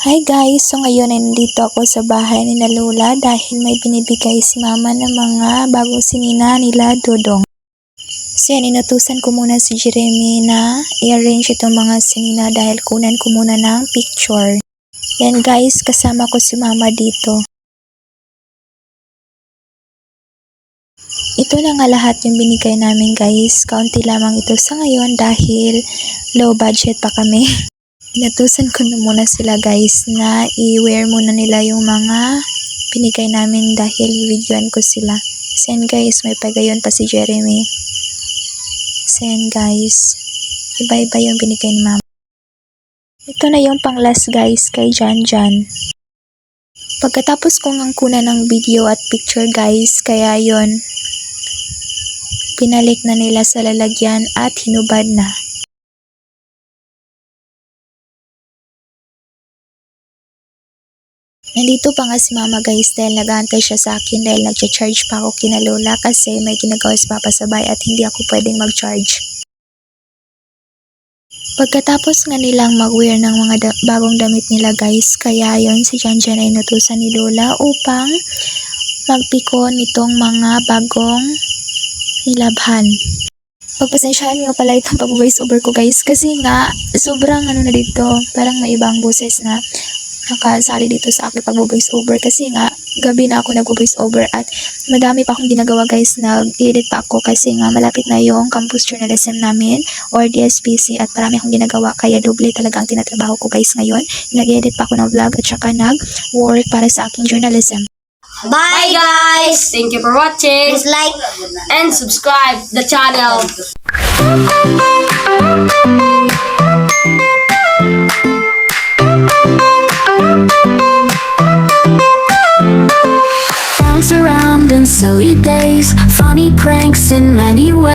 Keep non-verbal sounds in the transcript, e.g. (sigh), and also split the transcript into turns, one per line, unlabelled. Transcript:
Hi guys! So ngayon ay nandito ako sa bahay ni Lola dahil may binibigay si mama ng mga bagong sinina nila Dodong. So yan, inutusan ko muna si Jeremy na i-arrange itong mga sinina dahil kunan ko muna ng picture. Yan guys, kasama ko si mama dito. Ito na nga lahat yung binigay namin guys. Kaunti lamang ito sa ngayon dahil low budget pa kami. (laughs) Inutusan ko na muna sila guys na i-wear muna nila yung mga binigay namin dahil videoan ko sila. Sen guys, may pagayon pa si Jeremy. Sen guys, iba-iba yung binigay ni mama. Ito na yung pang last guys kay Jan Jan. Pagkatapos kong ang ng video at picture guys, kaya yon pinalik na nila sa lalagyan at hinubad na. Nandito pa nga si mama guys dahil nag-aantay siya sa akin dahil nagcha-charge pa ako kina Lola kasi may ginagawa si Papa sabay at hindi ako pwedeng mag-charge. Pagkatapos nga nilang mag-wear ng mga da- bagong damit nila guys, kaya yon si Janjan ay inutusan ni Lola upang magpiko nitong mga bagong nilabhan. Pagpasensyahan nga pala itong pag-voice over ko guys kasi nga sobrang ano na dito, parang may ibang boses na nakasali dito sa aking pag-voice over kasi nga gabi na ako nag-voice over at madami pa akong ginagawa guys. Nag-edit pa ako kasi nga malapit na yung campus journalism namin or DSPC at marami akong ginagawa. Kaya doble talaga ang tinatrabaho ko guys ngayon. Nag-edit pa ako ng vlog at saka nag-work para sa aking journalism.
Bye guys! Thank you for watching.
Please like,
and subscribe the channel.
Around in silly days, funny pranks in many ways.